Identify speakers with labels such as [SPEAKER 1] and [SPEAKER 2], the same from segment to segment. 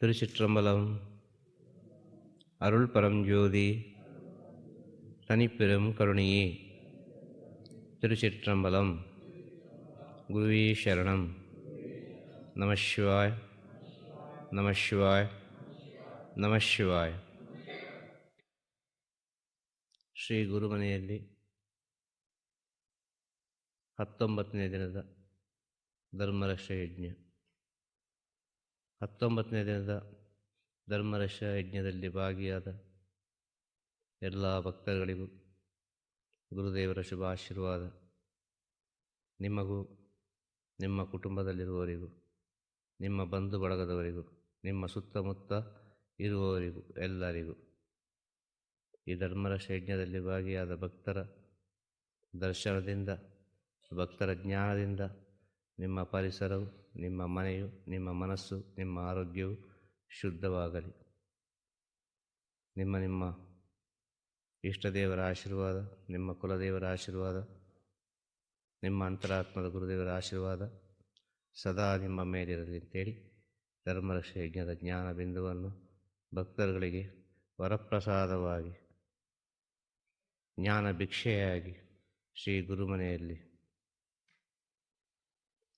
[SPEAKER 1] திருச்சிற்றம்பலம் அருள் பரஞ்சோதி தனிப்பெரும் கருணையே திருச்சிற்றம்பலம் குருவே சரணம் நமசிவாய் நமசிவாய் ನಮಃಶಿವಾಯ ಶ್ರೀ ಗುರುಮನೆಯಲ್ಲಿ ಹತ್ತೊಂಬತ್ತನೇ ದಿನದ ಧರ್ಮರಕ್ಷ ಯಜ್ಞ ಹತ್ತೊಂಬತ್ತನೇ ದಿನದ ಧರ್ಮರಶ ಯಜ್ಞದಲ್ಲಿ ಭಾಗಿಯಾದ ಎಲ್ಲ ಭಕ್ತರುಗಳಿಗೂ ಗುರುದೇವರ ಶುಭ ಆಶೀರ್ವಾದ. ನಿಮಗೂ, ನಿಮ್ಮ ಕುಟುಂಬದಲ್ಲಿರುವವರಿಗೂ, ನಿಮ್ಮ ಬಂಧು ಬಳಗದವರಿಗೂ, ನಿಮ್ಮ ಸುತ್ತಮುತ್ತ ಇರುವವರಿಗೂ, ಎಲ್ಲರಿಗೂ ಈ ಧರ್ಮರಕ್ಷ ಯಜ್ಞದಲ್ಲಿ ಭಾಗಿಯಾದ ಭಕ್ತರ ದರ್ಶನದಿಂದ, ಭಕ್ತರ ಜ್ಞಾನದಿಂದ ನಿಮ್ಮ ಪರಿಸರವು, ನಿಮ್ಮ ಮನೆಯು, ನಿಮ್ಮ ಮನಸ್ಸು, ನಿಮ್ಮ ಆರೋಗ್ಯವು ಶುದ್ಧವಾಗಲಿ. ನಿಮ್ಮ ನಿಮ್ಮ ಇಷ್ಟದೇವರ ಆಶೀರ್ವಾದ, ನಿಮ್ಮ ಕುಲದೇವರ ಆಶೀರ್ವಾದ, ನಿಮ್ಮ ಅಂತರಾತ್ಮದ ಗುರುದೇವರ ಆಶೀರ್ವಾದ ಸದಾ ನಿಮ್ಮ ಮೇಲಿರಲಿ ಅಂತೇಳಿ ಧರ್ಮರಕ್ಷ ಯಜ್ಞದ ಜ್ಞಾನ ಬಿಂದುವನ್ನು ಭಕ್ತರುಗಳಿಗೆ ವರಪ್ರಸಾದವಾಗಿ, ಜ್ಞಾನ ಭಿಕ್ಷೆಯಾಗಿ ಶ್ರೀ ಗುರುಮನೆಯಲ್ಲಿ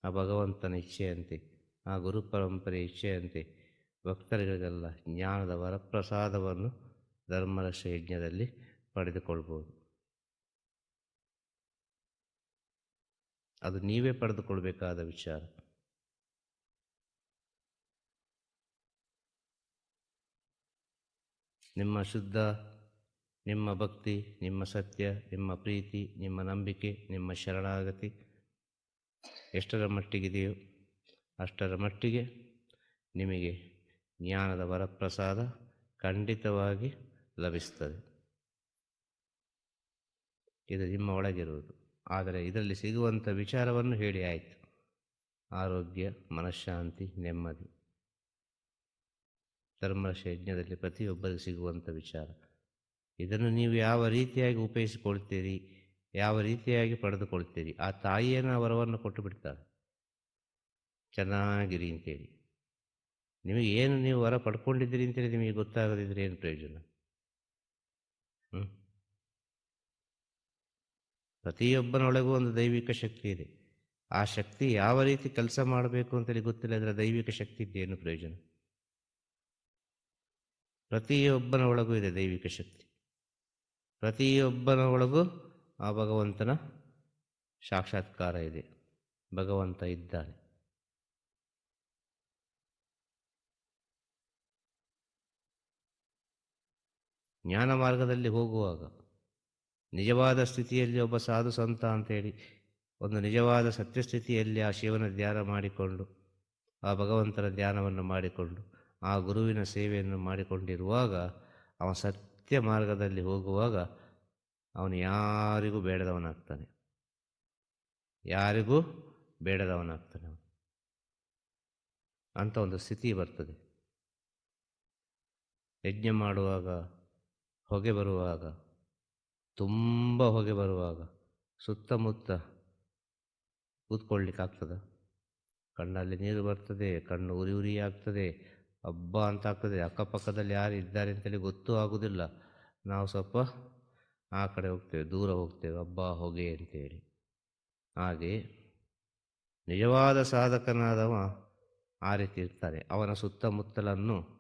[SPEAKER 1] ಆ ಭಗವಂತನ ಇಚ್ಛೆಯಂತೆ, ಆ ಗುರು ಪರಂಪರೆ ಇಚ್ಛೆಯಂತೆ ಭಕ್ತರುಗಳಿಗೆಲ್ಲ ಜ್ಞಾನದ ವರಪ್ರಸಾದವನ್ನು ಧರ್ಮರಕ್ಷ ಯಜ್ಞದಲ್ಲಿ ಪಡೆದುಕೊಳ್ಬೋದು. ಅದು ನೀವೇ ಪಡೆದುಕೊಳ್ಬೇಕಾದ ವಿಚಾರ. ನಿಮ್ಮ ಶುದ್ಧ, ನಿಮ್ಮ ಭಕ್ತಿ, ನಿಮ್ಮ ಸತ್ಯ, ನಿಮ್ಮ ಪ್ರೀತಿ, ನಿಮ್ಮ ನಂಬಿಕೆ, ನಿಮ್ಮ ಶರಣಾಗತಿ ಎಷ್ಟರ ಮಟ್ಟಿಗಿದೆಯೋ ಅಷ್ಟರ ಮಟ್ಟಿಗೆ ನಿಮಗೆ ಜ್ಞಾನದ ವರಪ್ರಸಾದ ಖಂಡಿತವಾಗಿ ಲಭಿಸ್ತದೆ ಇದು ನಿಮ್ಮ ಒಳಗಿರುವುದು. ಆದರೆ ಇದರಲ್ಲಿ ಸಿಗುವಂಥ ವಿಚಾರವನ್ನು ಹೇಳಿ ಆಯಿತು. ಆರೋಗ್ಯ, ಮನಃಶಾಂತಿ, ನೆಮ್ಮದಿ. ಧರ್ಮರಕ್ಷ ಯಜ್ಞದಲ್ಲಿ ಪ್ರತಿಯೊಬ್ಬರಿಗೆ ಸಿಗುವಂಥ ವಿಚಾರ. ಇದನ್ನು ನೀವು ಯಾವ ರೀತಿಯಾಗಿ ಉಪಯೋಗಿಸಿಕೊಳ್ತೀರಿ? ಯಾವ ರೀತಿಯಾಗಿ ಪಡೆದುಕೊಳ್ತೀರಿ? ಆ ತಾಯಿಯನ್ನು ವರವನ್ನು ಕೊಟ್ಟು ಬಿಡ್ತಾಳೆ ಚೆನ್ನಾಗಿರಿ ಅಂತೇಳಿ. ನಿಮಗೆ ಏನು ನೀವು ವರ ಪಡ್ಕೊಂಡಿದ್ದೀರಿ ಅಂತೇಳಿ ನಿಮಗೆ ಗೊತ್ತಾಗದಿದ್ರೆ ಏನು ಪ್ರಯೋಜನ? ಹ್ಞೂ ಪ್ರತಿಯೊಬ್ಬನೊಳಗೂ ಒಂದು ದೈವಿಕ ಶಕ್ತಿ ಇದೆ. ಆ ಶಕ್ತಿ ಯಾವ ರೀತಿ ಕೆಲಸ ಮಾಡಬೇಕು ಅಂತೇಳಿ ಗೊತ್ತಿಲ್ಲ ಅಂದರೆ ದೈವಿಕ ಶಕ್ತಿ ಇದ್ದೇನು ಪ್ರಯೋಜನ? ಪ್ರತಿಯೊಬ್ಬನ ಒಳಗೂ ಇದೆ ದೈವಿಕ ಶಕ್ತಿ. ಪ್ರತಿಯೊಬ್ಬನ ಒಳಗೂ ಆ ಭಗವಂತನ ಸಾಕ್ಷಾತ್ಕಾರ ಇದೆ. ಭಗವಂತ ಇದ್ದಾನೆ. ಜ್ಞಾನ ಮಾರ್ಗದಲ್ಲಿ ಹೋಗುವಾಗ ನಿಜವಾದ ಸ್ಥಿತಿಯಲ್ಲಿ ಒಬ್ಬ ಸಾಧು ಸಂತ ಅಂತೇಳಿ ಒಂದು ನಿಜವಾದ ಸತ್ಯಸ್ಥಿತಿಯಲ್ಲಿ ಆ ಶಿವನ ಧ್ಯಾನ ಮಾಡಿಕೊಂಡು, ಆ ಭಗವಂತನ ಧ್ಯಾನವನ್ನು ಮಾಡಿಕೊಂಡು, ಆ ಗುರುವಿನ ಸೇವೆಯನ್ನು ಮಾಡಿಕೊಂಡಿರುವಾಗ ಅವನ ಸತ್ಯ ಮಾರ್ಗದಲ್ಲಿ ಹೋಗುವಾಗ ಅವನು ಯಾರಿಗೂ ಬೇಡದವನಾಗ್ತಾನೆ. ಯಾರಿಗೂ ಬೇಡದವನಾಗ್ತಾನೆ ಅವನು. ಅಂತ ಒಂದು ಸ್ಥಿತಿ ಬರ್ತದೆ. ಯಜ್ಞ ಮಾಡುವಾಗ, ಹೊಗೆ ಬರುವಾಗ, ತುಂಬ ಹೊಗೆ ಬರುವಾಗ, ಸುತ್ತಮುತ್ತ ಕೂತ್ಕೊಳ್ಳಿಕ್ಕಾಗ್ತದ? ಕಣ್ಣಲ್ಲಿ ನೀರು ಬರ್ತದೆ, ಕಣ್ಣು ಉರಿ ಉರಿ ಆಗ್ತದೆ, ಹಬ್ಬ ಅಂತ ಆಗ್ತದೆ, ಅಕ್ಕಪಕ್ಕದಲ್ಲಿ ಯಾರು ಇದ್ದಾರೆ ಅಂತೇಳಿ ಗೊತ್ತೂ ಆಗೋದಿಲ್ಲ. ನಾವು ಸ್ವಲ್ಪ ಆ ಕಡೆ ಹೋಗ್ತೇವೆ, ದೂರ ಹೋಗ್ತೇವೆ ಹಬ್ಬ ಹೊಗೆ ಅಂತೇಳಿ. ಹಾಗೆ ನಿಜವಾದ ಸಾಧಕನಾದವ ಆ ರೀತಿ ಇರ್ತಾರೆ. ಅವನ ಸುತ್ತಮುತ್ತಲನ್ನು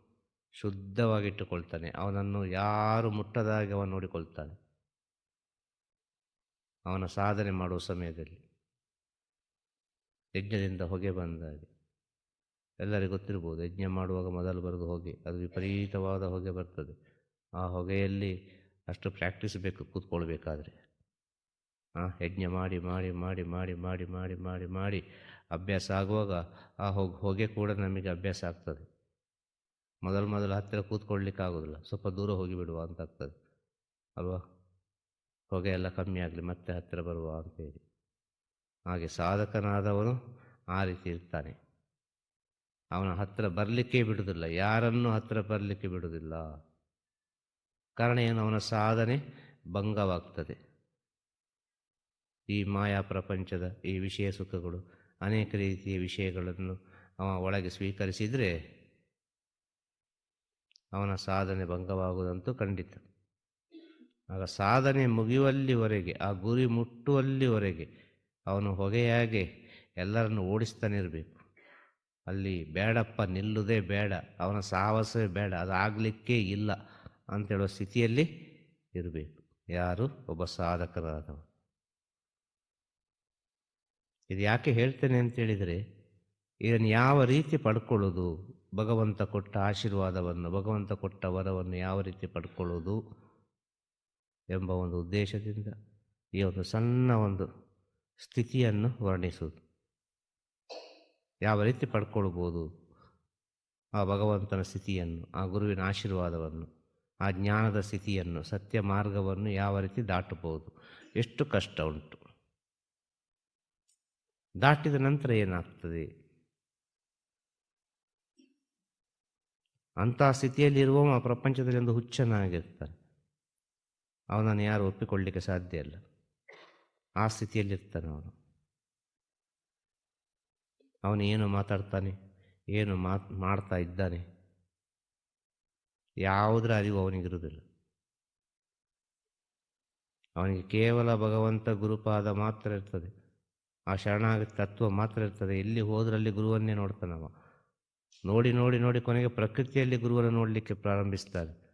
[SPEAKER 1] ಶುದ್ಧವಾಗಿಟ್ಟುಕೊಳ್ತಾನೆ. ಅವನನ್ನು ಯಾರು ಮುಟ್ಟದಾಗಿ ಅವನು ನೋಡಿಕೊಳ್ತಾನೆ. ಅವನ ಸಾಧನೆ ಮಾಡುವ ಸಮಯದಲ್ಲಿ. ಯಜ್ಞದಿಂದ ಹೊಗೆ ಬಂದಾಗ. ಎಲ್ಲರಿಗೂ ಗೊತ್ತಿರ್ಬೋದು, ಯಜ್ಞ ಮಾಡುವಾಗ ಮೊದಲು ಬರೆದು ಹೊಗೆ, ಅದು ವಿಪರೀತವಾದ ಹೊಗೆ ಬರ್ತದೆ. ಆ ಹೊಗೆಯಲ್ಲಿ ಅಷ್ಟು ಪ್ರಾಕ್ಟೀಸ್ ಬೇಕು ಕೂತ್ಕೊಳ್ಬೇಕಾದ್ರೆ. ಹಾಂ ಯಜ್ಞ ಮಾಡಿ ಮಾಡಿ ಮಾಡಿ ಮಾಡಿ ಮಾಡಿ ಮಾಡಿ ಮಾಡಿ ಮಾಡಿ ಅಭ್ಯಾಸ ಆಗುವಾಗ ಆ ಹೋಗಿ, ಹೊಗೆ ಕೂಡ ನಮಗೆ ಅಭ್ಯಾಸ ಆಗ್ತದೆ. ಮೊದಲು ಮೊದಲು ಹತ್ತಿರ ಕೂತ್ಕೊಳ್ಲಿಕ್ಕೆ ಆಗೋದಿಲ್ಲ. ಸ್ವಲ್ಪ ದೂರ ಹೋಗಿಬಿಡುವ ಅಂತ ಆಗ್ತದೆ. ಅಲ್ವಾ? ಹೊಗೆ ಎಲ್ಲ ಕಮ್ಮಿ ಆಗಲಿ ಮತ್ತೆ ಹತ್ತಿರ ಬರುವ ಅಂತೇಳಿ. ಹಾಗೆ ಸಾಧಕನಾದವನು ಆ ರೀತಿ ಇರ್ತಾನೆ. ಅವನ ಹತ್ತಿರ ಬರಲಿಕ್ಕೆ ಬಿಡುವುದಿಲ್ಲ ಯಾರನ್ನು ಹತ್ತಿರ ಬರಲಿಕ್ಕೆ ಬಿಡುವುದಿಲ್ಲ ಕಾರಣ ಏನು? ಅವನ ಸಾಧನೆ ಭಂಗವಾಗ್ತದೆ. ಈ ಮಾಯಾ ಪ್ರಪಂಚದ ಈ ವಿಷಯ ಸುಖಗಳು, ಅನೇಕ ರೀತಿಯ ವಿಷಯಗಳನ್ನು ಅವ ಒಳಗೆ ಸ್ವೀಕರಿಸಿದರೆ ಅವನ ಸಾಧನೆ ಭಂಗವಾಗುವುದಂತೂ ಖಂಡಿತ. ಆಗ ಸಾಧನೆ ಮುಗಿಯುವಲ್ಲಿವರೆಗೆ, ಆ ಗುರಿ ಮುಟ್ಟುವಲ್ಲಿವರೆಗೆ ಅವನು ಹೊಗೆಯಾಗೆ ಎಲ್ಲರನ್ನು ಓಡಿಸ್ತಾನೆ ಇರಬೇಕು. ಅಲ್ಲಿ ಬೇಡಪ್ಪ ನಿಲ್ಲುವುದೇ ಬೇಡ, ಅವನ ಸಾಹಸವೇ ಬೇಡ ಅದು ಆಗಲಿಕ್ಕೇ ಇಲ್ಲ. ಅಂತೇಳುವ ಸ್ಥಿತಿಯಲ್ಲಿ ಇರಬೇಕು. ಯಾರು? ಒಬ್ಬ ಸಾಧಕರಾದವರು ಇದು ಯಾಕೆ ಹೇಳ್ತೇನೆ ಅಂತೇಳಿದರೆ ಇದನ್ನು ಯಾವ ರೀತಿ ಪಡ್ಕೊಳ್ಳೋದು? ಭಗವಂತ ಕೊಟ್ಟ ಆಶೀರ್ವಾದವನ್ನು, ಭಗವಂತ ಕೊಟ್ಟ ವರವನ್ನು ಯಾವ ರೀತಿ ಪಡ್ಕೊಳ್ಳೋದು ಎಂಬ ಒಂದು ಉದ್ದೇಶದಿಂದ ಈ ಒಂದು ಸಣ್ಣ ಒಂದು ಸ್ಥಿತಿಯನ್ನು ವರ್ಣಿಸುವುದು. ಯಾವ ರೀತಿ ಪಡ್ಕೊಳ್ಬೋದು? ಆ ಭಗವಂತನ ಸ್ಥಿತಿಯನ್ನು, ಆ ಗುರುವಿನ ಆಶೀರ್ವಾದವನ್ನು. ಆ ಜ್ಞಾನದ ಸ್ಥಿತಿಯನ್ನು, ಸತ್ಯ ಮಾರ್ಗವನ್ನು ಯಾವ ರೀತಿ ದಾಟಬಹುದು? ಎಷ್ಟು ಕಷ್ಟ ಉಂಟು. ದಾಟಿದ ನಂತರ ಏನಾಗ್ತದೆ? ಅಂಥ ಸ್ಥಿತಿಯಲ್ಲಿರುವ ಆ ಪ್ರಪಂಚದಲ್ಲಿ ಒಂದು ಹುಚ್ಚನಾಗಿರ್ತಾನೆ. ಅವನನ್ನು ಯಾರು ಒಪ್ಪಿಕೊಳ್ಳಲಿಕ್ಕೆ ಸಾಧ್ಯ ಇಲ್ಲ. ಆ ಸ್ಥಿತಿಯಲ್ಲಿರ್ತಾನೆ ಅವನು. ಅವನು ಏನು ಮಾತಾಡ್ತಾನೆ? ಏನು ಮಾತ್ ಮಾಡ್ತಾ ಇದ್ದಾನೆ? ಯಾವುದರ ಅರಿವು ಅವನಿಗಿರುವುದಿಲ್ಲ ಅವನಿಗೆ ಕೇವಲ ಭಗವಂತ ಗುರುಪಾದ ಮಾತ್ರ ಇರ್ತದೆ. ಆ ಶರಣಾಗತಿ ತತ್ವ ಮಾತ್ರ ಇರ್ತದೆ. ಎಲ್ಲಿ ಹೋದ್ರಲ್ಲಿ ಗುರುವನ್ನೇ ನೋಡ್ತಾನವ ನೋಡಿ ನೋಡಿ ನೋಡಿ ಕೊನೆಗೆ ಪ್ರಕೃತಿಯಲ್ಲಿ ಗುರುವನ್ನು ನೋಡಲಿಕ್ಕೆ ಪ್ರಾರಂಭಿಸ್ತಾನೆ.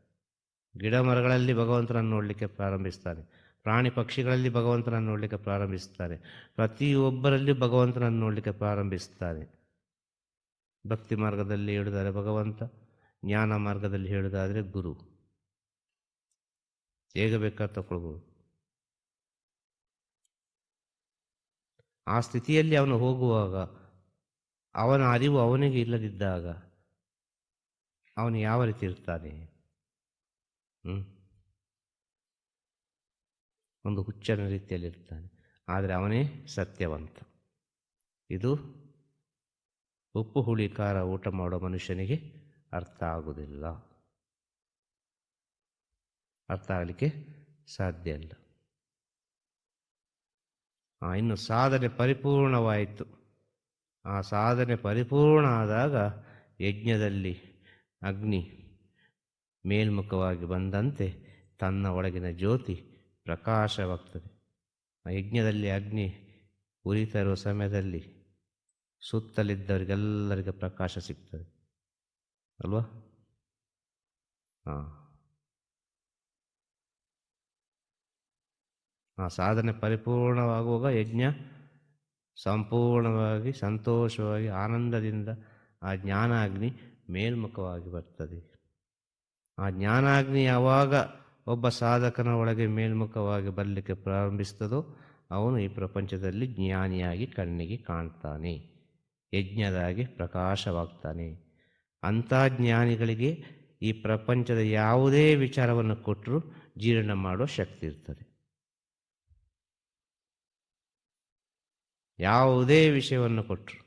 [SPEAKER 1] ಗಿಡ ಮರಗಳಲ್ಲಿ ಭಗವಂತನನ್ನು ನೋಡಲಿಕ್ಕೆ ಪ್ರಾರಂಭಿಸ್ತಾನೆ. ಪ್ರಾಣಿ ಪಕ್ಷಿಗಳಲ್ಲಿ ಭಗವಂತನನ್ನು ನೋಡಲಿಕ್ಕೆ ಪ್ರಾರಂಭಿಸ್ತಾನೆ. ಪ್ರತಿಯೊಬ್ಬರಲ್ಲಿ ಭಗವಂತನನ್ನು ನೋಡಲಿಕ್ಕೆ ಪ್ರಾರಂಭಿಸ್ತಾನೆ. ಭಕ್ತಿ ಮಾರ್ಗದಲ್ಲಿ ಹೇಳಿದ್ದಾರೆ ಭಗವಂತ. ಜ್ಞಾನ ಮಾರ್ಗದಲ್ಲಿ ಹೇಳುವುದಾದರೆ ಗುರು. ಹೇಗೆ ಬೇಕಾದ ತಗೊಳ್ಬೋದು ಆ ಸ್ಥಿತಿಯಲ್ಲಿ ಅವನು ಹೋಗುವಾಗ, ಅವನ ಅರಿವು ಅವನಿಗೆ ಇಲ್ಲದಿದ್ದಾಗ ಅವನು ಯಾವ ರೀತಿ ಇರ್ತಾನೆ? ಒಂದು ಹುಚ್ಚನ ರೀತಿಯಲ್ಲಿ ಇರ್ತಾನೆ. ಆದರೆ ಅವನೇ ಸತ್ಯವಂತ. ಇದು ಉಪ್ಪು ಹುಳಿ ಖಾರ ಊಟ ಮಾಡೋ ಮನುಷ್ಯನಿಗೆ ಅರ್ಥ ಆಗುವುದಿಲ್ಲ. ಅರ್ಥ ಆಗಲಿಕ್ಕೆ ಸಾಧ್ಯ ಇಲ್ಲ. ಇನ್ನು ಸಾಧನೆ ಪರಿಪೂರ್ಣವಾಯಿತು. ಆ ಸಾಧನೆ ಪರಿಪೂರ್ಣ ಆದಾಗ ಯಜ್ಞದಲ್ಲಿ ಅಗ್ನಿ ಮೇಲ್ಮುಖವಾಗಿ ಬಂದಂತೆ ತನ್ನ ಒಳಗಿನ ಜ್ಯೋತಿ ಪ್ರಕಾಶವಾಗ್ತದೆ. ಆ ಯಜ್ಞದಲ್ಲಿ ಅಗ್ನಿ ಉರಿತಾ ಇರುವ ಸಮಯದಲ್ಲಿ ಸುತ್ತಲಿದ್ದವರಿಗೆಲ್ಲರಿಗೆ ಪ್ರಕಾಶ ಸಿಗ್ತದೆ. ಅಲ್ವಾ? ಹಾಂ ಆ ಸಾಧನೆ ಪರಿಪೂರ್ಣವಾಗುವಾಗ ಯಜ್ಞ, ಸಂಪೂರ್ಣವಾಗಿ, ಸಂತೋಷವಾಗಿ, ಆನಂದದಿಂದ ಆ ಜ್ಞಾನಾಗ್ನಿ ಮೇಲ್ಮುಖವಾಗಿ ಬರ್ತದೆ. ಆ ಜ್ಞಾನಾಗ್ನಿ ಯಾವಾಗ ಒಬ್ಬ ಸಾಧಕನ ಒಳಗೆ ಮೇಲ್ಮುಖವಾಗಿ ಬರಲಿಕ್ಕೆ ಪ್ರಾರಂಭಿಸ್ತದೋ ಅವನು ಈ ಪ್ರಪಂಚದಲ್ಲಿ ಜ್ಞಾನಿಯಾಗಿ ಕಣ್ಣಿಗೆ ಕಾಣ್ತಾನೆ. ಯಜ್ಞದಾಗಿ ಪ್ರಕಾಶವಾಗ್ತಾನೆ. ಅಂಥ ಜ್ಞಾನಿಗಳಿಗೆ ಈ ಪ್ರಪಂಚದ ಯಾವುದೇ ವಿಚಾರವನ್ನು ಕೊಟ್ಟರೂ ಜೀರ್ಣ ಮಾಡೋ ಶಕ್ತಿ ಇರ್ತದೆ. ಯಾವುದೇ ವಿಷಯವನ್ನು ಕೊಟ್ಟರು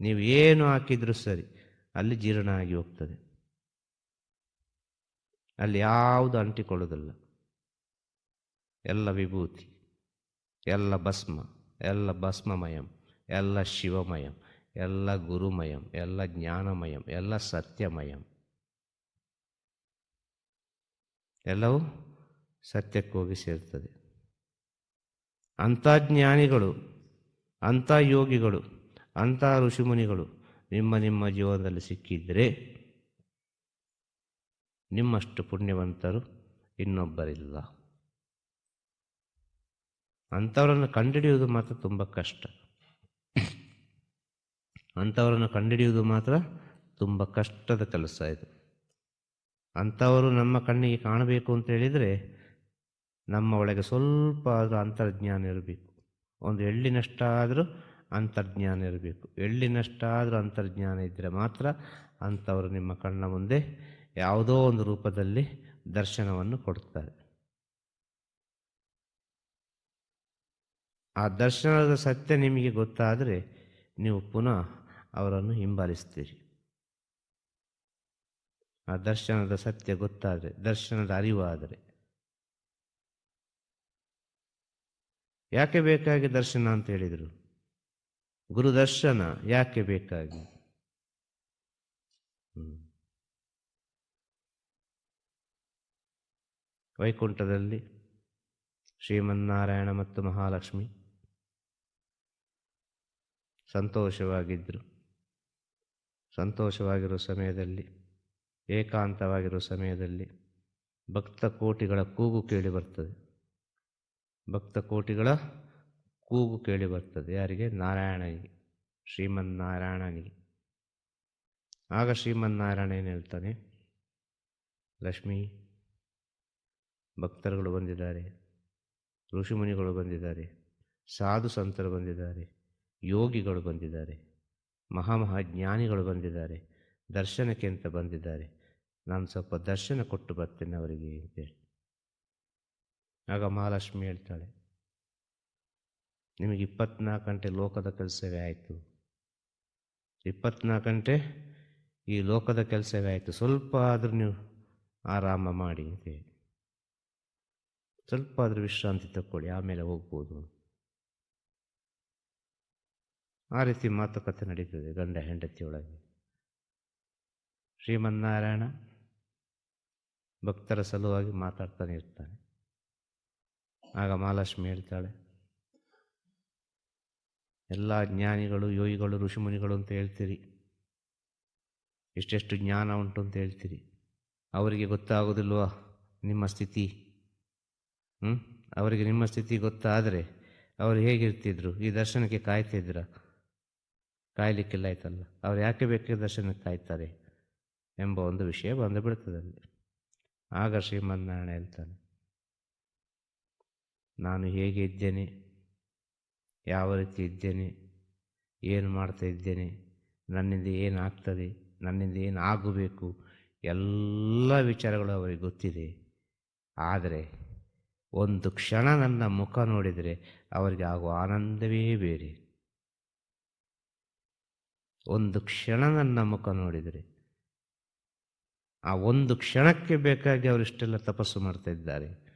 [SPEAKER 1] ನೀವು ಏನು ಹಾಕಿದರೂ ಸರಿ ಅಲ್ಲಿ ಜೀರ್ಣ ಆಗಿ ಹೋಗ್ತದೆ. ಅಲ್ಲಿ ಯಾವುದು ಅಂಟಿಕೊಳ್ಳೋದಿಲ್ಲ. ಎಲ್ಲ ವಿಭೂತಿ, ಎಲ್ಲ ಭಸ್ಮ, ಎಲ್ಲ ಭಸ್ಮಮಯಂ, ಎಲ್ಲ ಶಿವಮಯಂ ಎಲ್ಲ ಗುರುಮಯಂ, ಎಲ್ಲ ಜ್ಞಾನಮಯಂ, ಎಲ್ಲ ಸತ್ಯಮಯಂ. ಎಲ್ಲವೂ ಸತ್ಯಕ್ಕೆ ಹೋಗಿ ಸೇರ್ತದೆ. ಅಂಥ ಜ್ಞಾನಿಗಳು, ಅಂಥ ಯೋಗಿಗಳು, ಅಂಥ ಋಷಿಮುನಿಗಳು ನಿಮ್ಮ ನಿಮ್ಮ ಜೀವನದಲ್ಲಿ ಸಿಕ್ಕಿದ್ದರೆ ನಿಮ್ಮಷ್ಟು ಪುಣ್ಯವಂತರು ಇನ್ನೊಬ್ಬರಿಲ್ಲ. ಅಂಥವರನ್ನು ಕಂಡುಹಿಡಿಯುವುದು ಮಾತ್ರ ತುಂಬ ಕಷ್ಟ. ಅಂಥವರನ್ನು ಕಂಡುಹಿಡಿಯುವುದು ಮಾತ್ರ ತುಂಬ ಕಷ್ಟದ ಕೆಲಸ ಇದು. ಅಂಥವರು ನಮ್ಮ ಕಣ್ಣಿಗೆ ಕಾಣಬೇಕು ಅಂತ ಹೇಳಿದರೆ ನಮ್ಮ ಒಳಗೆ ಸ್ವಲ್ಪ ಆದರೂ ಅಂತರ್ಜ್ಞಾನ ಇರಬೇಕು. ಒಂದು ಎಳ್ಳಿನಷ್ಟಾದರೂ ಅಂತರ್ಜ್ಞಾನ ಇರಬೇಕು. ಎಳ್ಳಿನಷ್ಟಾದರೂ ಅಂತರ್ಜ್ಞಾನ ಇದ್ದರೆ ಮಾತ್ರ ಅಂಥವರು ನಿಮ್ಮ ಕಣ್ಣ ಮುಂದೆ ಯಾವುದೋ ಒಂದು ರೂಪದಲ್ಲಿ ದರ್ಶನವನ್ನು ಕೊಡ್ತಾರೆ. ಆ ದರ್ಶನದ ಸತ್ಯ ನಿಮಗೆ ಗೊತ್ತಾದರೆ ನೀವು ಪುನಃ ಅವರನ್ನು ಹಿಂಬಾಲಿಸ್ತೀರಿ ಆ ದರ್ಶನದ ಸತ್ಯ ಗೊತ್ತಾದರೆ, ದರ್ಶನದ ಅರಿವಾದರೆ. ಯಾಕೆ ಬೇಕಾಗಿ ದರ್ಶನ ಅಂತ ಹೇಳಿದರು? ಗುರುದರ್ಶನ ಯಾಕೆ ಬೇಕಾಗಿ. ವೈಕುಂಠದಲ್ಲಿ ಶ್ರೀಮನ್ನಾರಾಯಣ ಮತ್ತು ಮಹಾಲಕ್ಷ್ಮಿ ಸಂತೋಷವಾಗಿದ್ದರು ಸಂತೋಷವಾಗಿರೋ ಸಮಯದಲ್ಲಿ ಏಕಾಂತವಾಗಿರೋ ಸಮಯದಲ್ಲಿ ಭಕ್ತ ಕೋಟಿಗಳ ಕೂಗು ಕೇಳಿ ಬರ್ತದೆ. ಭಕ್ತ ಕೋಟಿಗಳ ಕೂಗು ಕೇಳಿ ಬರ್ತದೆ. ಯಾರಿಗೆ? ನಾರಾಯಣನಿಗೆ, ಶ್ರೀಮನ್ನಾರಾಯಣನಿಗೆ. ಆಗ ಶ್ರೀಮನ್ನಾರಾಯಣ ಏನು ಹೇಳ್ತಾನೆ? ಲಕ್ಷ್ಮಿ, ಭಕ್ತರುಗಳು ಬಂದಿದ್ದಾರೆ, ಋಷಿಮುನಿಗಳು ಬಂದಿದ್ದಾರೆ ಸಾಧು ಸಂತರು ಬಂದಿದ್ದಾರೆ, ಯೋಗಿಗಳು ಬಂದಿದ್ದಾರೆ. ಮಹಾಮಹಾಜ್ಞಾನಿಗಳು ಬಂದಿದ್ದಾರೆ. ದರ್ಶನಕ್ಕೆ ಅಂತ ಬಂದಿದ್ದಾರೆ. ನಾನು ಸ್ವಲ್ಪ ದರ್ಶನ ಕೊಟ್ಟು ಬರ್ತೇನೆ ಅವರಿಗೆ ಅಂತೇಳಿ ಆಗ ಮಹಾಲಕ್ಷ್ಮಿ ಹೇಳ್ತಾಳೆ, ನಿಮಗೆ ಇಪ್ಪತ್ನಾಲ್ಕು ಗಂಟೆ ಲೋಕದ ಕೆಲಸವೇ ಆಯಿತು. ಇಪ್ಪತ್ನಾಲ್ಕು ಗಂಟೆ ಈ ಲೋಕದ ಕೆಲಸವೇ ಆಯಿತು. ಸ್ವಲ್ಪ ಆದರೂ ನೀವು ಆರಾಮ ಮಾಡಿ ಅಂತೇಳಿ ಸ್ವಲ್ಪ ಆದರೂ ವಿಶ್ರಾಂತಿ ತಕ್ಕೊಳ್ಳಿ, ಆಮೇಲೆ ಹೋಗ್ಬೋದು ಆ ರೀತಿ ಮಾತುಕತೆ ನಡೀತದೆ ಗಂಡ ಹೆಂಡತಿಯೊಳಗೆ ಶ್ರೀಮನ್ನಾರಾಯಣ ಭಕ್ತರ ಸಲುವಾಗಿ ಮಾತಾಡ್ತಾನೆ ಇರ್ತಾನೆ. ಆಗ ಮಹಾಲಕ್ಷ್ಮಿ ಹೇಳ್ತಾಳೆ, ಎಲ್ಲ ಜ್ಞಾನಿಗಳು, ಯೋಗಿಗಳು, ಋಷಿಮುನಿಗಳು ಅಂತ ಹೇಳ್ತೀರಿ. ಎಷ್ಟೆಷ್ಟು ಜ್ಞಾನ ಉಂಟು ಅಂತ ಹೇಳ್ತೀರಿ. ಅವರಿಗೆ ಗೊತ್ತಾಗೋದಿಲ್ವ ನಿಮ್ಮ ಸ್ಥಿತಿ? ಹ್ಞೂ ಅವರಿಗೆ ನಿಮ್ಮ ಸ್ಥಿತಿ ಗೊತ್ತಾದರೆ ಅವರು ಹೇಗಿರ್ತಿದ್ರು? ಈ ದರ್ಶನಕ್ಕೆ ಕಾಯ್ತಿದ್ರ ಕಾಯಲಿಕ್ಕಿಲ್ಲ ಆಯ್ತಲ್ಲ. ಅವ್ರು ಯಾಕೆ ಬೇಕಾದ ದರ್ಶನಕ್ಕೆ ಕಾಯ್ತಾರೆ ಎಂಬ ಒಂದು ವಿಷಯ ಬಂದು ಬಿಡ್ತದಲ್ಲಿ ಆಗ ಶ್ರೀಮನ್ನಾರಾಯಣ ಹೇಳ್ತಾನೆ, ನಾನು ಹೇಗೆ ಇದ್ದೇನೆ? ಯಾವ ರೀತಿ ಇದ್ದೇನೆ? ಏನು ಮಾಡ್ತಾ ಇದ್ದೇನೆ? ನನ್ನಿಂದ ಆಗ್ತದೆ? ನನ್ನಿಂದ ಏನು ಆಗಬೇಕು? ಎಲ್ಲ ವಿಚಾರಗಳು ಅವರಿಗೆ ಗೊತ್ತಿದೆ. ಆದರೆ ಒಂದು ಕ್ಷಣ ನನ್ನ ಮುಖ ನೋಡಿದರೆ ಅವರಿಗೆ ಆಗುವ ಆನಂದವೇ ಬೇರೆ. ಒಂದು ಕ್ಷಣ ನನ್ನ ಮುಖ ನೋಡಿದರೆ. ಆ ಒಂದು ಕ್ಷಣಕ್ಕೆ ಬೇಕಾಗಿ ಅವರಿಷ್ಟೆಲ್ಲ ತಪಸ್ಸು ಮಾಡ್ತಾ ಇದ್ದಾರೆ.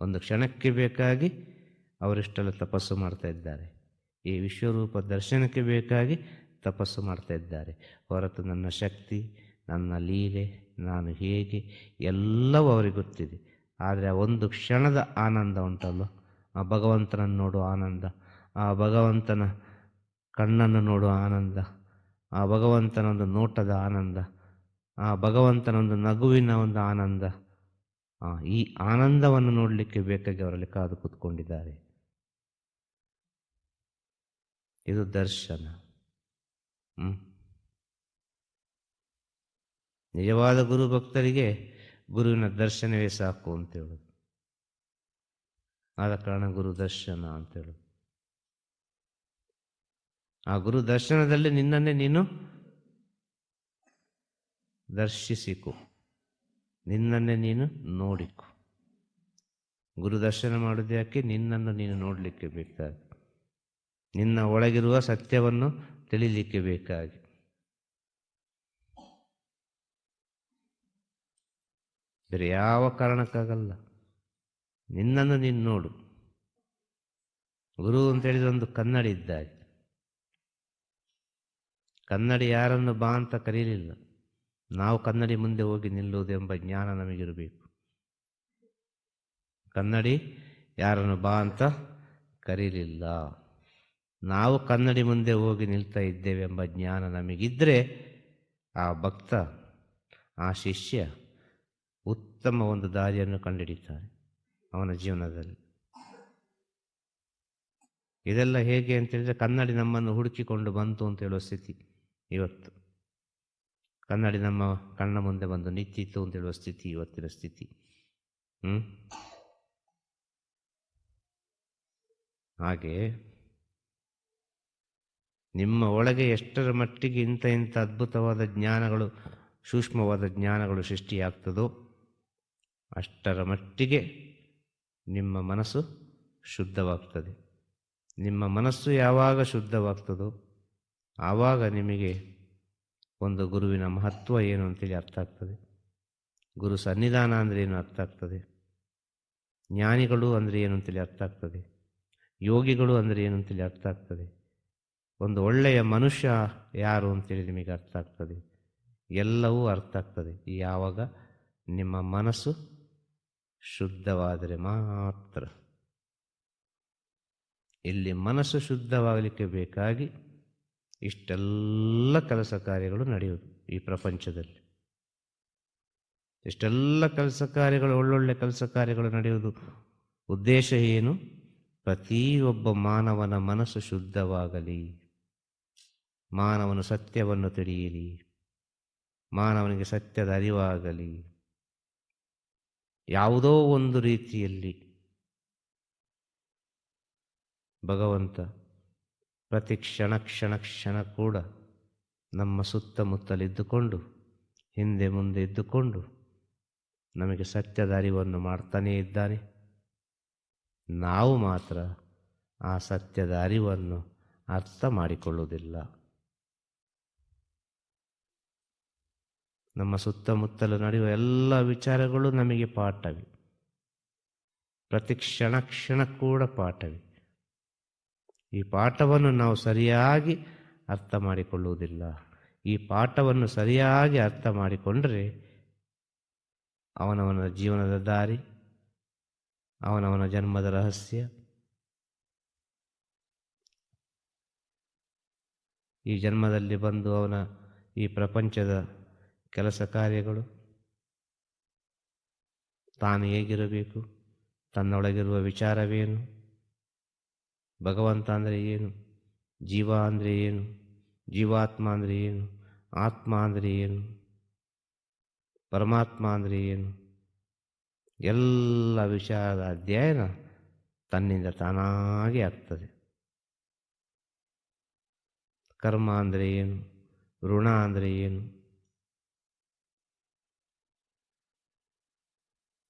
[SPEAKER 1] ಒಂದು ಕ್ಷಣಕ್ಕೆ ಬೇಕಾಗಿ ಅವರಿಷ್ಟೆಲ್ಲ ತಪಸ್ಸು ಮಾಡ್ತಾ ಇದ್ದಾರೆ. ಈ ವಿಶ್ವರೂಪ ದರ್ಶನಕ್ಕೆ ಬೇಕಾಗಿ ತಪಸ್ಸು ಮಾಡ್ತಾ ಇದ್ದಾರೆ. ಹೊರತು ನನ್ನ ಶಕ್ತಿ, ನನ್ನ ಲೀಲೆ, ನಾನು ಹೇಗೆ ಎಲ್ಲವೂ ಅವರಿಗೆ ಗೊತ್ತಿದೆ. ಆದರೆ ಆ ಒಂದು ಕ್ಷಣದ ಆನಂದ ಉಂಟಲ್ಲ ಆ ಭಗವಂತನನ್ನು ನೋಡುವ ಆನಂದ, ಆ ಭಗವಂತನ ಕಣ್ಣನ್ನು ನೋಡುವ ಆನಂದ, ಆ ಭಗವಂತನ ಒಂದು ನೋಟದ ಆನಂದ, ಆ ಭಗವಂತನ ಒಂದು ನಗುವಿನ ಒಂದು ಆನಂದ. ಈ ಆನಂದವನ್ನು ನೋಡಲಿಕ್ಕೆ ಬೇಕಾಗಿ ಅವರಲ್ಲಿ ಕಾದು ಕೂತ್ಕೊಂಡಿದ್ದಾರೆ. ಇದು ದರ್ಶನ. ನಿಜವಾದ ಗುರು ಭಕ್ತರಿಗೆ ಗುರುವಿನ ದರ್ಶನವೇ ಸಾಕು ಅಂತ ಹೇಳೋದು. ಆದ ಕಾರಣ ಗುರು ದರ್ಶನ ಅಂತ ಹೇಳೋದು. ಆ ಗುರು ದರ್ಶನದಲ್ಲಿ ನಿನ್ನನ್ನೇ ನೀನು ದರ್ಶಿಸಿಕೊ. ನಿನ್ನನ್ನೇ ನೀನು ನೋಡಿಕು. ಗುರು ದರ್ಶನ ಮಾಡೋದು ನಿನ್ನನ್ನು ನೀನು ನೋಡಲಿಕ್ಕೆ ಬೇಕಾಗಿ. ನಿನ್ನ ಒಳಗಿರುವ ಸತ್ಯವನ್ನು ತಿಳಿಲಿಕ್ಕೆ ಬೇಕಾಗಿ. ಬೇರೆ ಯಾವ ಕಾರಣಕ್ಕಾಗಲ್ಲ. ನಿನ್ನನ್ನು ನೀನು ನೋಡು. ಗುರು ಅಂತ ಹೇಳಿದ್ರೆ ಒಂದು ಕನ್ನಡಿ ಇದ್ದಾಗೆ. ಕನ್ನಡಿ ಯಾರನ್ನು ಬಾ ಅಂತ ಕರೀಲಿಲ್ಲ. ನಾವು ಕನ್ನಡಿ ಮುಂದೆ ಹೋಗಿ ನಿಲ್ಲುವುದೆಂಬ ಜ್ಞಾನ ನಮಗಿರಬೇಕು. ಕನ್ನಡಿ ಯಾರನ್ನು ಬಾ ಅಂತ ಕರೀಲಿಲ್ಲ. ನಾವು ಕನ್ನಡಿ ಮುಂದೆ ಹೋಗಿ ನಿಲ್ತಾ ಇದ್ದೇವೆ ಎಂಬ ಜ್ಞಾನ ನಮಗಿದ್ದರೆ ಆ ಭಕ್ತ, ಆ ಶಿಷ್ಯ ಉತ್ತಮ ಒಂದು ದಾರಿಯನ್ನು ಕಂಡುಹಿಡಿತಾನೆ ಅವನ ಜೀವನದಲ್ಲಿ. ಇದೆಲ್ಲ ಹೇಗೆ ಅಂತ ಹೇಳಿದ್ರೆ ಕನ್ನಡಿ ನಮ್ಮನ್ನು ಹುಡುಕಿಕೊಂಡು ಬಂತು ಅಂತ ಹೇಳೋ ಸ್ಥಿತಿ. ಇವತ್ತು ಕನ್ನಡಿ ನಮ್ಮ ಕಣ್ಣ ಮುಂದೆ ಬಂದು ನಿಂತಿತ್ತು ಅಂತ ಹೇಳುವ ಸ್ಥಿತಿ, ಇವತ್ತಿನ ಸ್ಥಿತಿ. ಹ್ಮ್? ಹಾಗೆ ನಿಮ್ಮ ಒಳಗೆ ಎಷ್ಟರ ಮಟ್ಟಿಗೆ ಇಂಥ ಇಂಥ ಅದ್ಭುತವಾದ ಜ್ಞಾನಗಳು, ಸೂಕ್ಷ್ಮವಾದ ಜ್ಞಾನಗಳು ಸೃಷ್ಟಿಯಾಗ್ತದೋ ಅಷ್ಟರ ಮಟ್ಟಿಗೆ ನಿಮ್ಮ ಮನಸ್ಸು ಶುದ್ಧವಾಗ್ತದೆ. ನಿಮ್ಮ ಮನಸ್ಸು ಯಾವಾಗ ಶುದ್ಧವಾಗ್ತದೋ ಆವಾಗ ನಿಮಗೆ ಒಂದು ಗುರುವಿನ ಮಹತ್ವ ಏನು ಅಂತೇಳಿ ಅರ್ಥ ಆಗ್ತದೆ. ಗುರು ಸನ್ನಿಧಾನ ಅಂದರೆ ಏನು ಅರ್ಥ ಆಗ್ತದೆ. ಜ್ಞಾನಿಗಳು ಅಂದರೆ ಏನು ಅಂತೇಳಿ ಅರ್ಥ ಆಗ್ತದೆ. ಯೋಗಿಗಳು ಅಂದರೆ ಏನು ಅಂತೇಳಿ ಅರ್ಥ ಆಗ್ತದೆ. ಒಂದು ಒಳ್ಳೆಯ ಮನುಷ್ಯ ಯಾರು ಅಂತೇಳಿ ನಿಮಗೆ ಅರ್ಥ ಆಗ್ತದೆ. ಎಲ್ಲವೂ ಅರ್ಥ ಆಗ್ತದೆ. ಯಾವಾಗ? ನಿಮ್ಮ ಮನಸ್ಸು ಶುದ್ಧವಾದರೆ ಮಾತ್ರ. ಇಲ್ಲಿ ಮನಸ್ಸು ಶುದ್ಧವಾಗಲಿಕ್ಕೆ ಬೇಕಾಗಿ ಇಷ್ಟೆಲ್ಲ ಕೆಲಸ ಕಾರ್ಯಗಳು ನಡೆಯುವುದು ಈ ಪ್ರಪಂಚದಲ್ಲಿ. ಇಷ್ಟೆಲ್ಲ ಕೆಲಸ ಕಾರ್ಯಗಳು, ಒಳ್ಳೊಳ್ಳೆ ಕೆಲಸ ಕಾರ್ಯಗಳು ನಡೆಯುವುದು. ಉದ್ದೇಶ ಏನು? ಪ್ರತಿಯೊಬ್ಬ ಮಾನವನ ಮನಸ್ಸು ಶುದ್ಧವಾಗಲಿ. ಮಾನವನು ಸತ್ಯವನ್ನು ತಿಳಿಯಲಿ. ಮಾನವನಿಗೆ ಸತ್ಯದ ಅರಿವಾಗಲಿ. ಯಾವುದೋ ಒಂದು ರೀತಿಯಲ್ಲಿ ಭಗವಂತ ಪ್ರತಿ ಕ್ಷಣ ಕ್ಷಣ ಕ್ಷಣ ಕೂಡ ನಮ್ಮ ಸುತ್ತಮುತ್ತಲಿದ್ದುಕೊಂಡು ಹಿಂದೆ ಮುಂದೆ ಇದ್ದುಕೊಂಡು ನಮಗೆ ಸತ್ಯದ ಅರಿವನ್ನು ಮಾಡ್ತಾನೇ ಇದ್ದಾನೆ. ನಾವು ಮಾತ್ರ ಆ ಸತ್ಯದ ಅರಿವನ್ನು ಅರ್ಥ ಮಾಡಿಕೊಳ್ಳುವುದಿಲ್ಲ. ನಮ್ಮ ಸುತ್ತಮುತ್ತಲು ನಡೆಯುವ ಎಲ್ಲ ವಿಚಾರಗಳು ನಮಗೆ ಪಾಠವೇ. ಪ್ರತಿ ಕ್ಷಣ ಕ್ಷಣ ಕೂಡ ಪಾಠವೇ. ಈ ಪಾಠವನ್ನು ನಾವು ಸರಿಯಾಗಿ ಅರ್ಥ ಮಾಡಿಕೊಳ್ಳುವುದಿಲ್ಲ. ಈ ಪಾಠವನ್ನು ಸರಿಯಾಗಿ ಅರ್ಥ ಮಾಡಿಕೊಂಡರೆ ಅವನವನ ಜೀವನದ ದಾರಿ, ಅವನವನ ಜನ್ಮದ ರಹಸ್ಯ, ಈ ಜನ್ಮದಲ್ಲಿ ಬಂದು ಅವನ ಈ ಪ್ರಪಂಚದ ಕೆಲಸ ಕಾರ್ಯಗಳು, ತಾನು ಹೇಗಿರಬೇಕು, ತನ್ನೊಳಗಿರುವ ವಿಚಾರವೇನು ಭಗವಂತ ಅಂದರೆ ಏನು? ಜೀವ ಅಂದರೆ ಏನು? ಜೀವಾತ್ಮ ಅಂದರೆ ಏನು? ಆತ್ಮ ಅಂದರೆ ಏನು? ಪರಮಾತ್ಮ ಅಂದರೆ ಏನು? ಎಲ್ಲ ವಿಷಯದ ಅಧ್ಯಯನ ತನ್ನಿಂದ ತಾನಾಗಿ ಆಗ್ತದೆ. ಕರ್ಮ ಅಂದರೆ ಏನು? ಋಣ ಅಂದರೆ ಏನು?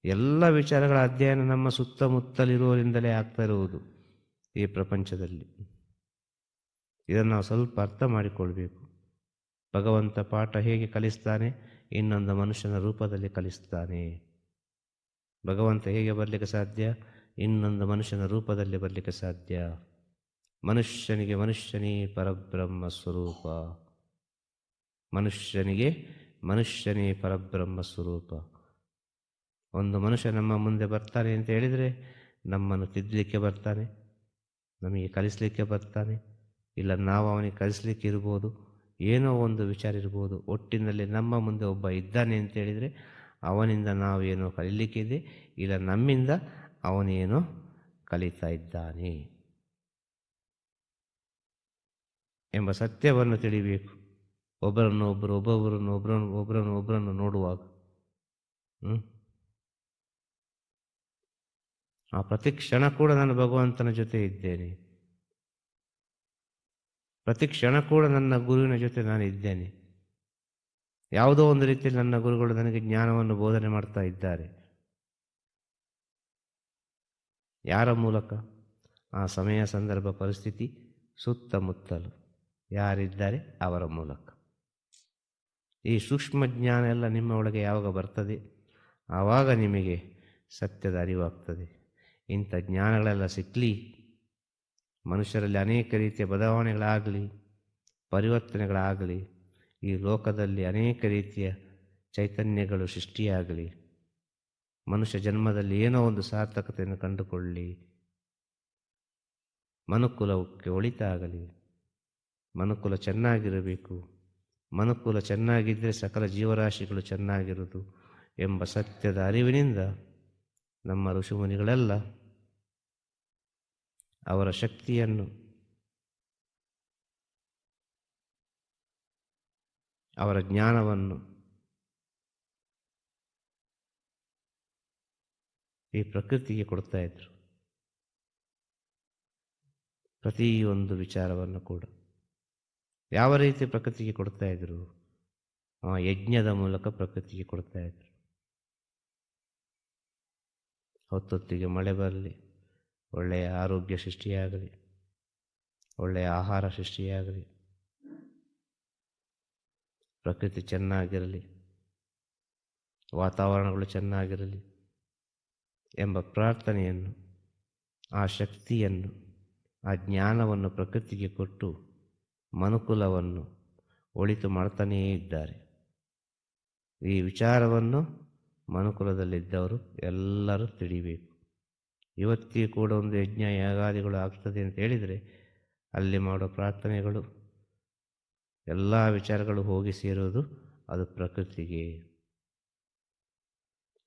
[SPEAKER 1] ಎಲ್ಲ ವಿಚಾರಗಳ ಅಧ್ಯಯನ ನಮ್ಮ ಸುತ್ತಮುತ್ತಲಿರುವವರಿಂದಲೇ ಆಗ್ತಾ ಇರುವುದು. ಈ ಪ್ರಪಂಚದಲ್ಲಿ. ಇದನ್ನು ನಾವು ಸ್ವಲ್ಪ ಅರ್ಥ ಮಾಡಿಕೊಳ್ಬೇಕು. ಭಗವಂತ ಪಾಠ ಹೇಗೆ ಕಲಿಸ್ತಾನೆ? ಇನ್ನೊಂದು ಮನುಷ್ಯನ ರೂಪದಲ್ಲಿ ಕಲಿಸ್ತಾನೆ. ಭಗವಂತ ಹೇಗೆ ಬರಲಿಕ್ಕೆ ಸಾಧ್ಯ? ಇನ್ನೊಂದು ಮನುಷ್ಯನ ರೂಪದಲ್ಲಿ ಬರಲಿಕ್ಕೆ ಸಾಧ್ಯ? ಮನುಷ್ಯನಿಗೆ ಮನುಷ್ಯನೇ ಪರಬ್ರಹ್ಮ ಸ್ವರೂಪ. ಮನುಷ್ಯನಿಗೆ ಮನುಷ್ಯನೇ ಪರಬ್ರಹ್ಮ ಸ್ವರೂಪ. ಒಂದು ಮನುಷ್ಯ ನಮ್ಮ ಮುಂದೆ ಬರ್ತಾನೆ ಅಂತ ಹೇಳಿದರೆ ನಮ್ಮನ್ನು ತಿದ್ದಲಿಕ್ಕೆ ಬರ್ತಾನೆ. ನಮಗೆ ಕಲಿಸಲಿಕ್ಕೆ ಬರ್ತಾನೆ. ಇಲ್ಲ, ನಾವು ಅವನಿಗೆ ಕಲಿಸ್ಲಿಕ್ಕೆ ಇರ್ಬೋದು. ಏನೋ ಒಂದು ವಿಚಾರ ಇರ್ಬೋದು. ಒಟ್ಟಿನಲ್ಲಿ ನಮ್ಮ ಮುಂದೆ ಒಬ್ಬ ಇದ್ದಾನೆ ಅಂತ ಹೇಳಿದರೆ ಅವನಿಂದ ಏನೋ ಕಲೀಲಿಕ್ಕಿದೆ ಇಲ್ಲ, ನಮ್ಮಿಂದ ಅವನೇನೋ ಕಲಿತಾ ಇದ್ದಾನೆ ಎಂಬ ಸತ್ಯವನ್ನು ತಿಳಿಬೇಕು. ಒಬ್ಬರನ್ನು ಒಬ್ಬರು ಒಬ್ಬೊಬ್ಬರನ್ನು ಒಬ್ಬರನ್ನು ಒಬ್ಬರನ್ನು ಒಬ್ಬರನ್ನು ನೋಡುವಾಗ ಹ್ಞೂ ಆ ಪ್ರತಿ ಕ್ಷಣ ಕೂಡ ನಾನು ಭಗವಂತನ ಜೊತೆ ಇದ್ದೇನೆ. ಪ್ರತಿ ಕ್ಷಣ ಕೂಡ ನನ್ನ ಗುರುವಿನ ಜೊತೆ ನಾನು ಇದ್ದೇನೆ. ಯಾವುದೋ ಒಂದು ರೀತಿಯಲ್ಲಿ ನನ್ನ ಗುರುಗಳು ನನಗೆ ಜ್ಞಾನವನ್ನು ಬೋಧನೆ ಮಾಡ್ತಾ ಇದ್ದಾರೆ. ಯಾರ ಮೂಲಕ? ಆ ಸಮಯ, ಸಂದರ್ಭ, ಪರಿಸ್ಥಿತಿ ಸುತ್ತಮುತ್ತಲು ಯಾರಿದ್ದಾರೆ? ಅವರ ಮೂಲಕ. ಈ ಸೂಕ್ಷ್ಮ ಜ್ಞಾನ ಎಲ್ಲ ನಿಮ್ಮ ಒಳಗೆ ಯಾವಾಗ ಬರ್ತದೆ? ಆವಾಗ ನಿಮಗೆ ಸತ್ಯದ ಅರಿವಾಗ್ತದೆ. ಇಂಥ ಜ್ಞಾನಗಳೆಲ್ಲ ಸಿಕ್ಕಲಿ ಮನುಷ್ಯರಲ್ಲಿ ಅನೇಕ ರೀತಿಯ ಬದಲಾವಣೆಗಳಾಗಲಿ, ಪರಿವರ್ತನೆಗಳಾಗಲಿ, ಈ ಲೋಕದಲ್ಲಿ ಅನೇಕ ರೀತಿಯ ಚೈತನ್ಯಗಳು ಸೃಷ್ಟಿಯಾಗಲಿ, ಮನುಷ್ಯ ಜನ್ಮದಲ್ಲಿ ಏನೋ ಒಂದು ಸಾರ್ಥಕತೆಯನ್ನು ಕಂಡುಕೊಳ್ಳಿ, ಮನುಕುಲಕ್ಕೆ ಒಳಿತಾಗಲಿ, ಮನುಕುಲ ಚೆನ್ನಾಗಿರಬೇಕು, ಮನುಕುಲ ಚೆನ್ನಾಗಿದ್ದರೆ ಸಕಲ ಜೀವರಾಶಿಗಳು ಚೆನ್ನಾಗಿರುವುದು ಎಂಬ ಸತ್ಯದ ಅರಿವಿನಿಂದ ನಮ್ಮ ಋಷಿಮುನಿಗಳೆಲ್ಲ ಅವರ ಶಕ್ತಿಯನ್ನು ಅವರ ಜ್ಞಾನವನ್ನು ಈ ಪ್ರಕೃತಿಗೆ ಕೊಡ್ತಾ ಇದ್ರು. ಪ್ರತಿಯೊಂದು ವಿಚಾರವನ್ನು ಕೂಡ. ಯಾವ ರೀತಿ ಪ್ರಕೃತಿಗೆ ಕೊಡ್ತಾ ಇದ್ರು? ಆ ಯಜ್ಞದ ಮೂಲಕ ಪ್ರಕೃತಿಗೆ ಕೊಡ್ತಾ ಇದ್ರು. ಹೊತ್ತೊತ್ತಿಗೆ ಮಳೆ ಬರಲಿ. ಒಳ್ಳೆಯ ಆರೋಗ್ಯ ಸೃಷ್ಟಿಯಾಗಲಿ ಒಳ್ಳೆಯ ಆಹಾರ ಸೃಷ್ಟಿಯಾಗಲಿ, ಪ್ರಕೃತಿ ಚೆನ್ನಾಗಿರಲಿ, ವಾತಾವರಣಗಳು ಚೆನ್ನಾಗಿರಲಿ ಎಂಬ ಪ್ರಾರ್ಥನೆಯನ್ನು, ಆ ಶಕ್ತಿಯನ್ನು, ಆ ಜ್ಞಾನವನ್ನು ಪ್ರಕೃತಿಗೆ ಕೊಟ್ಟು ಮನುಕುಲವನ್ನು ಒಳಿತು ಮಾಡ್ತಾನೇ ಇದ್ದಾರೆ. ಈ ವಿಚಾರವನ್ನು ಮನುಕುಲದಲ್ಲಿದ್ದವರು ಎಲ್ಲರೂ ತಿಳಿಬೇಕು. ಇವತ್ತಿಗೂ ಕೂಡ ಒಂದು ಯಜ್ಞ ಯಾಗಾದಿಗಳು ಆಗ್ತದೆ ಅಂತ ಹೇಳಿದರೆ ಅಲ್ಲಿ ಮಾಡೋ ಪ್ರಾರ್ಥನೆಗಳು, ಎಲ್ಲ ವಿಚಾರಗಳು ಹೋಗಿ ಸೇರೋದು ಅದು ಪ್ರಕೃತಿಗೆ.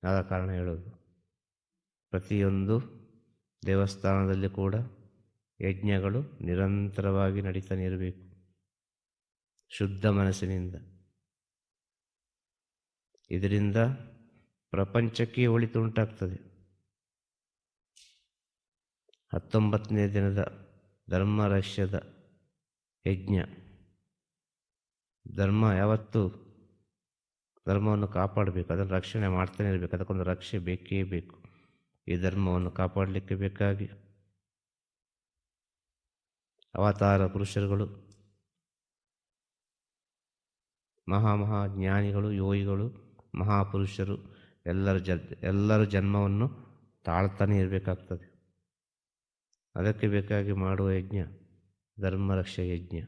[SPEAKER 1] ಆದ ಕಾರಣ ಹೇಳೋದು. ಪ್ರತಿಯೊಂದು ದೇವಸ್ಥಾನದಲ್ಲಿ ಕೂಡ ಯಜ್ಞಗಳು ನಿರಂತರವಾಗಿ ನಡೀತಾನೆ ಇರಬೇಕು. ಶುದ್ಧ ಮನಸ್ಸಿನಿಂದ. ಇದರಿಂದ ಪ್ರಪಂಚಕ್ಕೆ ಒಳಿತು ಉಂಟಾಗ್ತದೆ ಹತ್ತೊಂಬತ್ತನೇ ದಿನದ ಧರ್ಮರಹಸ್ಯದ ಯಜ್ಞ. ಧರ್ಮ ಯಾವತ್ತೂ ಧರ್ಮವನ್ನು ಕಾಪಾಡಬೇಕು, ಅದನ್ನು ರಕ್ಷಣೆ ಮಾಡ್ತಾನೆ ಇರಬೇಕು, ಅದಕ್ಕೊಂದು ರಕ್ಷೆ ಬೇಕೇ ಬೇಕು. ಈ ಧರ್ಮವನ್ನು ಕಾಪಾಡಲಿಕ್ಕೆ ಬೇಕಾಗಿ ಅವತಾರ ಪುರುಷರುಗಳು, ಮಹಾ ಮಹಾ ಜ್ಞಾನಿಗಳು, ಯೋಗಿಗಳು ಮಹಾಪುರುಷರು ಎಲ್ಲರ ಜ, ಎಲ್ಲರ ಜನ್ಮವನ್ನು ತಾಳ್ತಾನೆ ಇರಬೇಕಾಗ್ತದೆ. ಅದಕ್ಕೆ ಬೇಕಾಗಿ ಮಾಡುವ ಯಜ್ಞ ಧರ್ಮರಕ್ಷ ಯಜ್ಞ.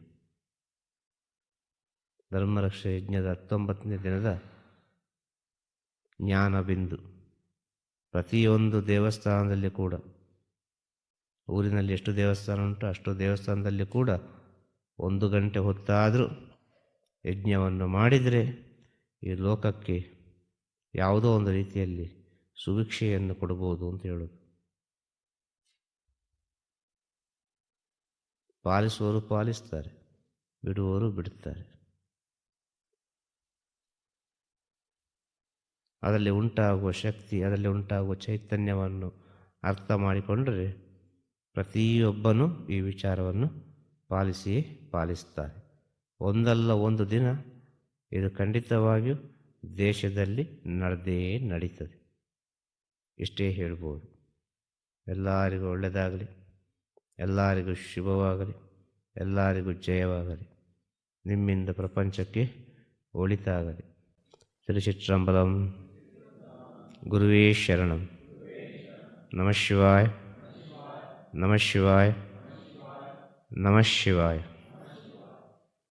[SPEAKER 1] ಧರ್ಮರಕ್ಷ ಯಜ್ಞದ ಹತ್ತೊಂಬತ್ತನೇ ದಿನದ ಜ್ಞಾನ ಬಿಂದು ಪ್ರತಿಯೊಂದು ದೇವಸ್ಥಾನದಲ್ಲಿ ಕೂಡ. ಊರಿನಲ್ಲಿ ಎಷ್ಟು ದೇವಸ್ಥಾನ ಉಂಟು ಅಷ್ಟು ದೇವಸ್ಥಾನದಲ್ಲಿ ಕೂಡ ಒಂದು ಗಂಟೆ ಹೊತ್ತಾದರೂ ಯಜ್ಞವನ್ನು ಮಾಡಿದರೆ ಈ ಲೋಕಕ್ಕೆ ಯಾವುದೋ ಒಂದು ರೀತಿಯಲ್ಲಿ ಸುಭಿಕ್ಷೆಯನ್ನು ಕೊಡ್ಬೋದು ಅಂತ ಹೇಳೋದು. ಪಾಲಿಸುವವರು ಪಾಲಿಸ್ತಾರೆ, ಬಿಡುವವರು ಬಿಡುತ್ತಾರೆ ಅದರಲ್ಲಿ ಉಂಟಾಗುವ ಶಕ್ತಿ, ಅದರಲ್ಲಿ ಉಂಟಾಗುವ ಚೈತನ್ಯವನ್ನು ಅರ್ಥ ಮಾಡಿಕೊಂಡರೆ ಪ್ರತಿಯೊಬ್ಬನೂ ಈ ವಿಚಾರವನ್ನು ಪಾಲಿಸಿಯೇ ಪಾಲಿಸ್ತಾರೆ. ಒಂದಲ್ಲ ಒಂದು ದಿನ ಇದು ಖಂಡಿತವಾಗಿಯೂ ದೇಶದಲ್ಲಿ ನಡೆದೇ ನಡೀತದೆ. ಇಷ್ಟೇ ಹೇಳ್ಬೋದು. ಎಲ್ಲರಿಗೂ ಒಳ್ಳೆಯದಾಗಲಿ ಎಲ್ಲರಿಗೂ ಶುಭವಾಗಲಿ, ಎಲ್ಲರಿಗೂ ಜಯವಾಗಲಿ. ನಿಮ್ಮಿಂದ ಪ್ರಪಂಚಕ್ಕೆ ಒಳಿತಾಗಲಿ. ತಿರುಚಿಟ್ರಂಬಲಂ ಗುರುವೇ ಶರಣಂ. ನಮಃ ಶಿವಾಯ. ನಮಃ ಶಿವಾಯ. ನಮಃ ಶಿವಾಯ.